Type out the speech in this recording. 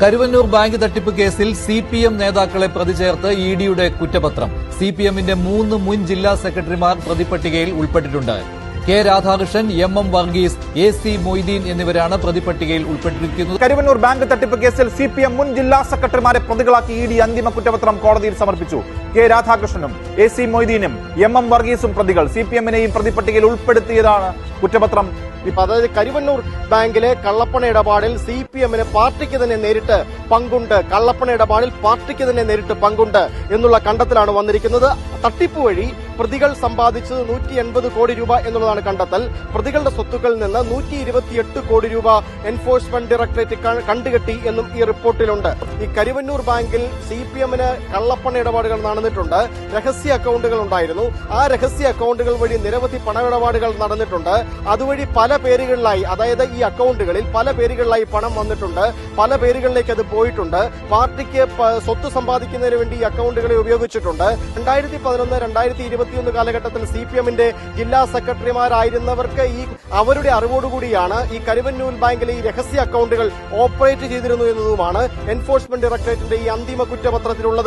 Karuvannur bank തട്ടിപ്പ് കേസിൽ C P M നേതാക്കളെ പ്രതി ചേർത്ത് ഇ ഡിയുടെ കുറ്റപത്രം. സി പി എമ്മിന്റെ മൂന്ന് മുൻ ജില്ലാ സെക്രട്ടറിമാർ പ്രതിപട്ടികയിൽ ഉൾപ്പെട്ടിട്ടുണ്ട്. K Radhakrishnan M M Varghese A C Moideen എന്നിവരാണ് പ്രതിപട്ടികയിൽ ഉൾപ്പെട്ടിരിക്കുന്നത്. കരുവന്നൂർ ബാങ്ക് തട്ടിപ്പ് കേസിൽ സി പി എം മുൻ ജില്ലാ സെക്രട്ടറിമാരെ പ്രതികളാക്കി ഇ ഡി അന്തിമ കുറ്റപത്രം കോടതിയിൽ സമർപ്പിച്ചു. കെ രാധാകൃഷ്ണനും എ സി മൊയ്തീനും എം എം വർഗീസും പ്രതികൾ സി പി എമ്മിനെയും പ്രതിപട്ടികയിൽ ഉൾപ്പെടുത്തിയതാണ് കുറ്റപത്രം. അതായത് കരുവന്നൂർ ബാങ്കിലെ കള്ളപ്പണ ഇടപാടിൽ സി പി എമ്മിന് പാർട്ടിക്ക് തന്നെ നേരിട്ട് പങ്കുണ്ട്. കള്ളപ്പണ ഇടപാടിൽ പാർട്ടിക്ക് തന്നെ നേരിട്ട് പങ്കുണ്ട് എന്നുള്ള കണ്ടെത്തലാണ് വന്നിരിക്കുന്നത്. തട്ടിപ്പ് വഴി പ്രതികൾ സമ്പാദിച്ചത് നൂറ്റി എൺപത് കോടി രൂപ എന്നുള്ളതാണ് കണ്ടെത്തൽ. പ്രതികളുടെ സ്വത്തുക്കളിൽ നിന്ന് നൂറ്റി ഇരുപത്തിയെട്ട് കോടി രൂപ എൻഫോഴ്സ്മെന്റ് ഡയറക്ടറേറ്റ് കണ്ടുകെട്ടി എന്നും ഈ റിപ്പോർട്ടിലുണ്ട്. ഈ കരുവന്നൂർ ബാങ്കിൽ സി പി എമ്മിന് കള്ളപ്പണ ഇടപാടുകൾ നടന്നിട്ടുണ്ട്. രഹസ്യ അക്കൗണ്ടുകൾ ഉണ്ടായിരുന്നു. ആ രഹസ്യ അക്കൗണ്ടുകൾ വഴി നിരവധി പണമിടപാടുകൾ നടന്നിട്ടുണ്ട്. അതുവഴി പല പേരുകളിലായി അതായത് ഈ അക്കൗണ്ടുകളിൽ പല പേരുകളിലായി പണം വന്നിട്ടുണ്ട്. പല പേരുകളിലേക്ക് അത് പോയിട്ടുണ്ട്. പാർട്ടിക്ക് സ്വത്ത് സമ്പാദിക്കുന്നതിന് വേണ്ടി ഈ അക്കൗണ്ടുകളെ ഉപയോഗിച്ചിട്ടുണ്ട്. രണ്ടായിരത്തി പതിനൊന്ന് രണ്ടായിരത്തി ഇരുപത്തിയൊന്ന് കാലഘട്ടത്തിൽ സി പി എമ്മിന്റെ ജില്ലാ സെക്രട്ടറിമാരായിരുന്നവർക്ക് ഈ അവരുടെ അറിവോടുകൂടിയാണ് ഈ കരുവന്നൂൽ ബാങ്കിലെ ഈ രഹസ്യ അക്കൗണ്ടുകൾ ഓപ്പറേറ്റ് ചെയ്തിരുന്നു എന്നതുമാണ് എൻഫോഴ്സ്മെന്റ് ഡയറക്ടറേറ്റിന്റെ ഈ അന്തിമ കുറ്റപത്രത്തിലുള്ളത്.